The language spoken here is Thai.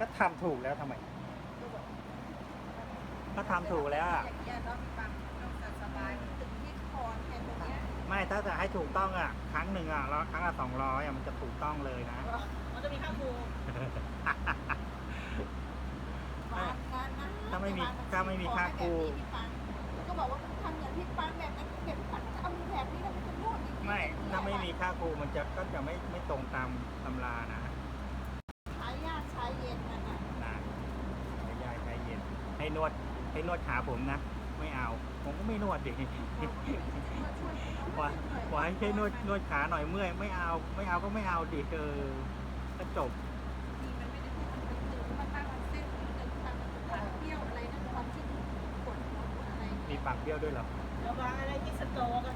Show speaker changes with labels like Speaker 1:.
Speaker 1: ก็ทำถูกแล้วทำไม
Speaker 2: ก็บอก
Speaker 1: ก็ทำถูกแล้วอะ
Speaker 2: อย่างเงี้ยเนาะฟังต้องสบายมันตึงที่คอแค่ตรงเนี้ย
Speaker 1: ไม่ถ้าจะให้ถูกต้องอะ ครั้งหนึ่งอะแล้วครั้งละสองร้อยอะมันจะถูกต้องเลยนะ
Speaker 3: มันจะมีข้าวครู
Speaker 2: วางงานนะ
Speaker 1: ถ้าไม่มีถ้าไม่มีค่าครู
Speaker 2: ก็บอกว่าทำอย่างที่ปังแบบนั้นเก็บปังจะเอาแบบนี้แล้วมันจะนวดอย่างนี้
Speaker 1: ไม่ถ้าไม่มีค่าครูมันจะก็จะไม่ไม่ตรงตามตำรานะ
Speaker 2: ใช้ยากใช้เย็นนั่นน่ะ
Speaker 1: นะใช้ยายใช้เย็น ให้นวดให้นวดขาผมนะ ไม่เอา ผมก็ไม่นวดดิว่าว่าให้นวดนวดขาหน่อยเมื่อย ไม่เอา ไม่เอาก็ไม่เอาดิเออก็จบ
Speaker 2: มีปากเที่ยวอะไรนะความที่ปวดหัวปวดอะไร
Speaker 1: มีปากเบี้ยวด้วยเหรอ
Speaker 3: ระวังอะไรที่สโตอกก็จะ